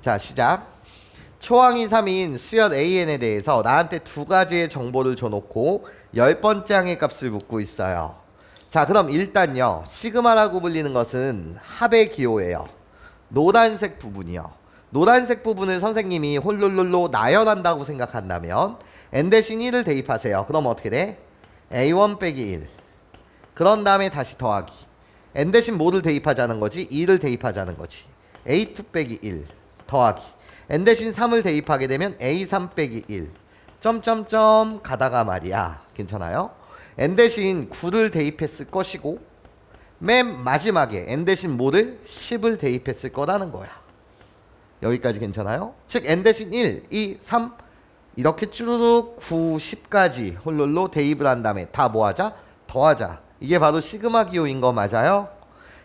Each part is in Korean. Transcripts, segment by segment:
자, 시작. 초항이 3인 수열 AN에 대해서 나한테 두 가지의 정보를 줘놓고 열 번째 항의 값을 묻고 있어요. 자, 그럼 일단요. 시그마라고 불리는 것은 합의 기호예요. 노란색 부분이요. 노란색 부분을 선생님이 홀룰룰로 나열한다고 생각한다면 n 대신 1을 대입하세요. 그럼 어떻게 돼? a1 빼기 1. 그런 다음에 다시 더하기. n 대신 뭐를 대입하자는 거지? 2를 대입하자는 거지. a2 빼기 1 더하기. n 대신 3을 대입하게 되면 a3 빼기 1. 점점점 가다가 말이야. 괜찮아요? n 대신 9를 대입했을 것이고 맨 마지막에 n 대신 뭐를 10을 대입했을 거라는 거야. 여기까지 괜찮아요? 즉 n 대신 1, 2, 3 이렇게 쭈루룩 9, 10까지 홀룰로 대입을 한 다음에 다 뭐하자? 더하자. 이게 바로 시그마 기호인 거 맞아요?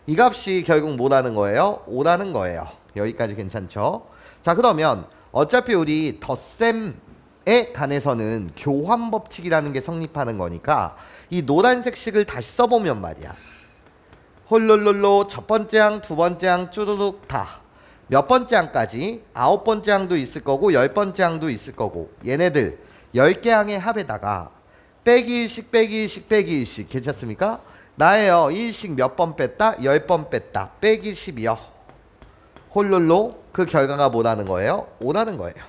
이 값이 결국 뭐라는 거예요? 5라는 거예요. 여기까지 괜찮죠? 자 그러면 어차피 우리 덧셈에 관해서는 교환 법칙이라는 게 성립하는 거니까 이 노란색 식을 다시 써보면 말이야. 홀룰룰로 첫 번째 항, 두 번째 항 쭈루룩 다. 몇 번째 항까지 아홉 번째 항도 있을 거고 열 번째 항도 있을 거고 얘네들 열 개 항의 합에다가 빼기 일씩 빼기 일씩 빼기 일씩 괜찮습니까? 나예요 일씩 몇 번 뺐다 열 번 뺐다 빼기 10이요 홀룰로 그 결과가 뭐라는 거예요? 5라는 거예요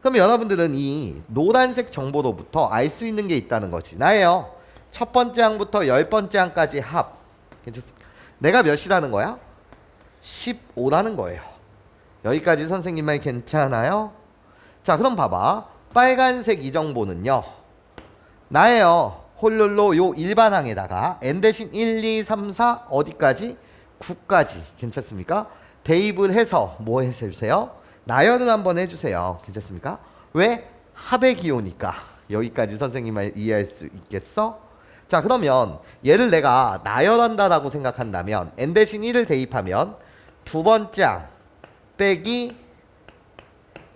그럼 여러분들은 이 노란색 정보로부터 알 수 있는 게 있다는 거지 나예요 첫 번째 항부터 열 번째 항까지 합 괜찮습니까? 내가 몇이라는 거야? 15라는 거예요. 여기까지 선생님 말 괜찮아요? 자, 그럼 봐봐. 빨간색 이 정보는요. 나예요. 홀룰로 요 일반항에다가 n 대신 1, 2, 3, 4 어디까지? 9까지. 괜찮습니까? 대입을 해서 뭐 해주세요? 나열을 한번 해주세요. 괜찮습니까? 왜? 기호니까. 여기까지 선생님 말 이해할 수 있겠어? 자 그러면 얘를 내가 나열한다라고 생각한다면 n 대신 1을 대입하면 두 번째 항 빼기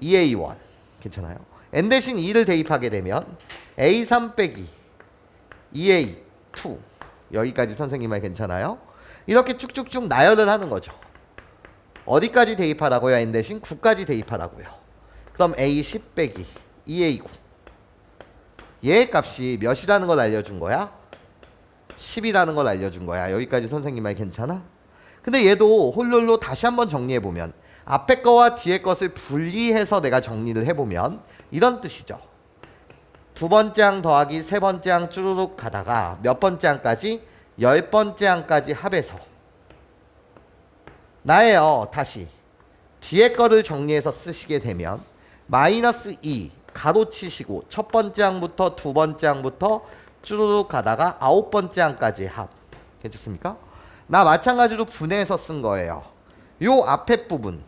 2a1 괜찮아요? n 대신 2를 대입하게 되면 a3 빼기 2a2 여기까지 선생님 말 괜찮아요? 이렇게 쭉쭉쭉 나열을 하는 거죠 어디까지 대입하라고요? n 대신 9까지 대입하라고요 그럼 a10 빼기 2a9 얘의 값이 몇이라는 걸 알려준 거야? 10이라는 걸 알려준 거야. 여기까지 선생님 말 괜찮아? 근데 얘도 홀룰로 다시 한번 정리해 보면 앞에 거와 뒤에 것을 분리해서 내가 정리를 해보면 이런 뜻이죠. 두 번째 항 더하기 세 번째 항 쭈루룩 가다가 몇 번째 항까지 열 번째 항까지 합해서 나예요. 다시 뒤에 거를 정리해서 쓰시게 되면 마이너스 2 가로치시고 첫 번째 항부터 두 번째 항부터 쭈루룩 가다가 아홉 번째 항까지 합 괜찮습니까? 나 마찬가지로 분해해서 쓴 거예요. 요 앞에 부분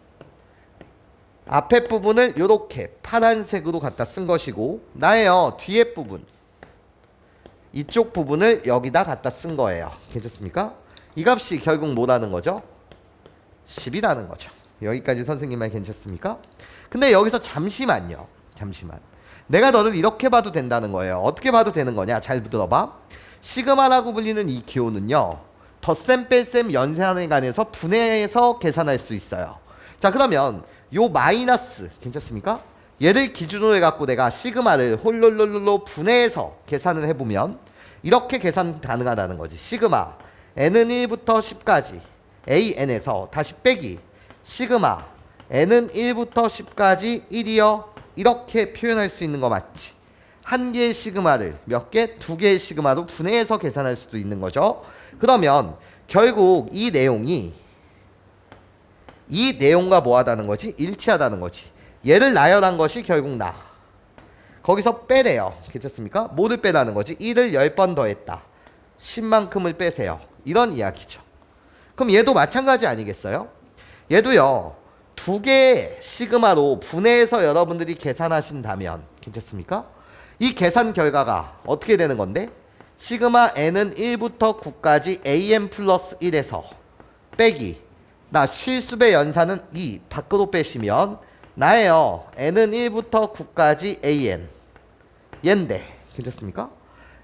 앞에 부분을 요렇게 파란색으로 갖다 쓴 것이고 나예요 뒤에 부분 이쪽 부분을 여기다 갖다 쓴 거예요. 괜찮습니까? 이 값이 결국 뭐라는 거죠? 10이라는 거죠. 여기까지 선생님 말 괜찮습니까? 근데 여기서 잠시만요. 잠시만. 내가 너를 이렇게 봐도 된다는 거예요. 어떻게 봐도 되는 거냐? 잘 들어봐. 시그마라고 불리는 이 기호는요. 덧셈 뺄셈 연산에 관해서 분해해서 계산할 수 있어요. 자 그러면 요 마이너스 괜찮습니까? 얘를 기준으로 해갖고 내가 시그마를 홀롤롤로 분해해서 계산을 해보면 이렇게 계산 가능하다는 거지. 시그마 n은 1부터 10까지 an에서 다시 빼기 시그마 n은 1부터 10까지 1이요. 이렇게 표현할 수 있는 거 맞지? 한 개의 시그마를 몇 개? 두 개의 시그마로 분해해서 계산할 수도 있는 거죠. 그러면 결국 이 내용이 이 내용과 뭐하다는 거지? 일치하다는 거지. 얘를 나열한 것이 결국 나. 거기서 빼래요. 괜찮습니까? 뭐를 빼라는 거지? 1을 10번 더했다. 10만큼을 빼세요. 이런 이야기죠. 그럼 얘도 마찬가지 아니겠어요? 얘도요. 두 개의 시그마로 분해해서 여러분들이 계산하신다면 괜찮습니까? 이 계산 결과가 어떻게 되는 건데? 시그마 n은 1부터 9까지 an 플러스 1에서 빼기 나 실수배 연산은 2 밖으로 빼시면 나예요 n은 1부터 9까지 an 얘인데 괜찮습니까?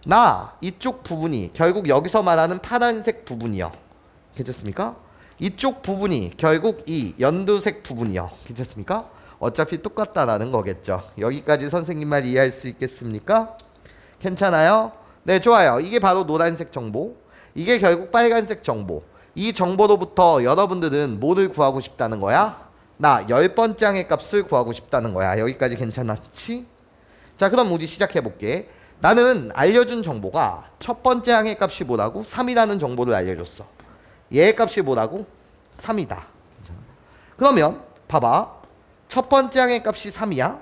나 이쪽 부분이 결국 여기서 말하는 파란색 부분이요 괜찮습니까? 이쪽 부분이 결국 이 연두색 부분이요. 괜찮습니까? 어차피 똑같다라는 거겠죠. 여기까지 선생님 말 이해할 수 있겠습니까? 괜찮아요? 네, 좋아요. 이게 바로 노란색 정보. 이게 결국 빨간색 정보. 이 정보로부터 여러분들은 뭐를 구하고 싶다는 거야? 나열 번째 항의 값을 구하고 싶다는 거야. 여기까지 괜찮았지? 자, 그럼 우리 시작해 볼게. 나는 알려준 정보가 첫 번째 항의 값이 뭐라고? 3이라는 정보를 알려줬어. 얘의 값이 뭐라고? 3이다. 괜찮아? 그러면 봐봐. 첫 번째 항의 값이 3이야.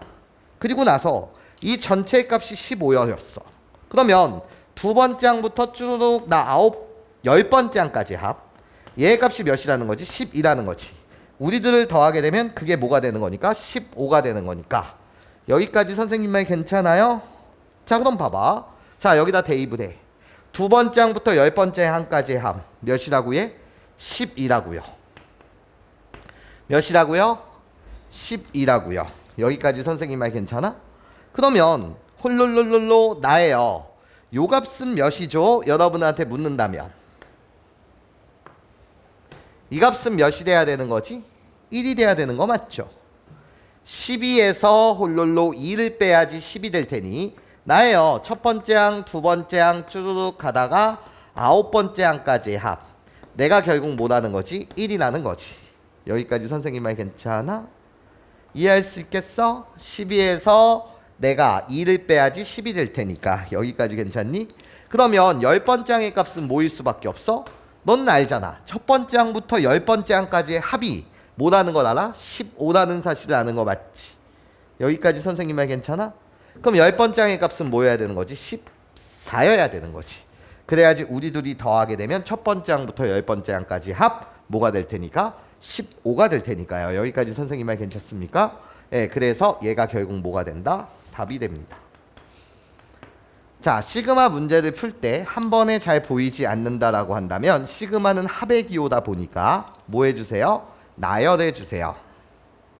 그리고 나서 이 전체 값이 15였어. 그러면 두 번째 항부터 쭈르륵 나 아홉 열 번째 항까지 합. 얘의 값이 몇이라는 거지? 10이라는 거지. 우리들을 더하게 되면 그게 뭐가 되는 거니까? 15가 되는 거니까. 여기까지 선생님 말 괜찮아요? 자 그럼 봐봐. 자 여기다 대입을 해. 두 번째 항부터 열 번째 항까지 함. 몇이라고 해? 10이라고요. 몇이라고요? 10이라고요. 여기까지 선생님 말 괜찮아? 그러면 홀롤롤롤로 나예요. 요 값은 몇이죠? 여러분한테 묻는다면 이 값은 몇이 돼야 되는 거지? 1이 돼야 되는 거 맞죠? 12에서 홀롤로 2를 빼야지 10이 될 테니 나예요. 첫 번째 항, 두 번째 항 쭈르륵 가다가 아홉 번째 항까지 합. 내가 결국 뭐라는 거지? 1이라는 거지. 여기까지 선생님 말 괜찮아? 이해할 수 있겠어? 12에서 내가 2를 빼야지 10이 될 테니까 여기까지 괜찮니? 그러면 열 번째 항의 값은 뭐일 수밖에 없어? 넌 알잖아. 첫 번째 항부터 열 번째 항까지의 합이 뭐라는 걸 알아? 15라는 사실을 아는 거 맞지? 여기까지 선생님 말 괜찮아? 그럼 열 번째 항의 값은 뭐여야 되는 거지? 14여야 되는 거지. 그래야지 우리 둘이 더하게 되면 첫 번째 항부터 열 번째 항까지 합 뭐가 될 테니까 15가 될 테니까요. 여기까지 선생님 말 괜찮습니까? 예, 그래서 얘가 결국 뭐가 된다? 답이 됩니다. 자, 시그마 문제를 풀 때 한 번에 잘 보이지 않는다라고 한다면 시그마는 합의 기호다 보니까 뭐 해주세요? 나열해 주세요.